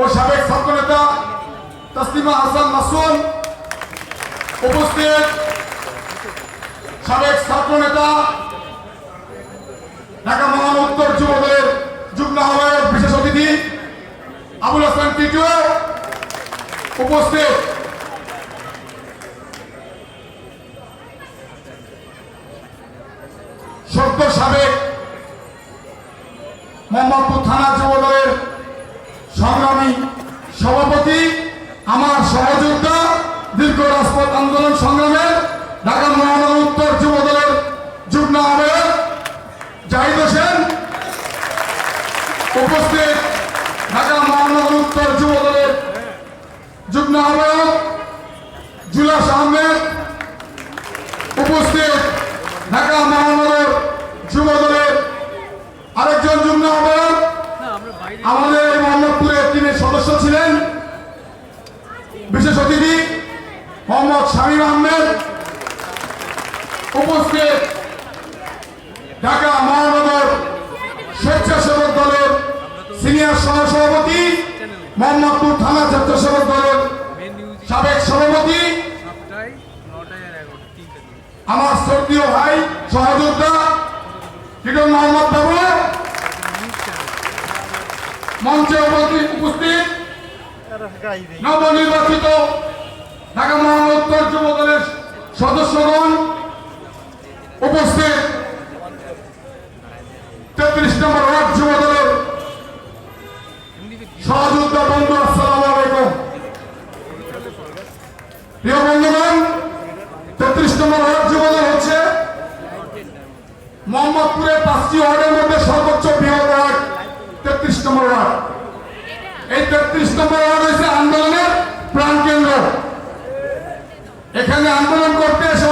ও সাবেক ছাত্র নেতা তাসলিমা হাসান মাসুম উপস্থিত। সাবেক ছাত্র নেতা ঢাকা মহান উত্তর যুবদলের যুগ্ম আহ্বায়ক, বিশেষ অতিথি আবুল হাসান টিটু উপস্থিত। সদ্য সাবেক মোহাম্মদপুর থানা যুবদলের সংগ্রামী সভাপতি আমার সহযোদ্ধা দীর্ঘ রাজপথ আন্দোলন সংগ্রামের ঢাকা মহানগর উত্তর যুবদলের যুগ্ম আহ্বায়ক জাহিদ হোসেন উপস্থিত ঢাকা মহানগর উত্তর যুবদলের যুগ্ম আহ্বায়ক জুলাস আহমেদ উপস্থিত ঢাকা মহানগর যুবদলের আরেকজন যুগ্ম আহ্বায়ক আমাদের এই মোহাম্মদপুরের টিমের সদস্য ছিলেন বিশেষ অতিথি মোহাম্মদ শামীম আহমেদ। উপস্থিত ঢাকা মহানগর স্বেচ্ছাসেবক দলের সিনিয়র সহসভাপতি মোহাম্মদপুর থানা স্বেচ্ছাসেবক দলের সাবেক সভাপতি। আমার শ্রদ্ধীয় ভাই সহযোদ্ধা কিরণ মোহাম্মদ বাবু। মঞ্চে উপস্থিত উপস্থিত নবনির্বাচিত ঢাকা মহানগর যুব দলের সদস্যগণ উপস্থিত। তেত্রিশ নম্বর ওয়ার্ড যুব দলের সহযোদ্ধা বন্ধু, আসসালাম আলাইকুম। প্রিয় বন্ধুগণ, তেত্রিশ নম্বর ওয়ার্ড যুব দল হচ্ছে মোহাম্মদপুরের পাঁচটি ওয়ার্ডের মধ্যে সর্বোচ্চ বৃহৎ ওয়ার্ড, তেত্রিশ নম্বর ওয়ার্ড। এই তেত্রিশ নম্বর ওয়ার্ড এখানে আন্দোলন করতে এসে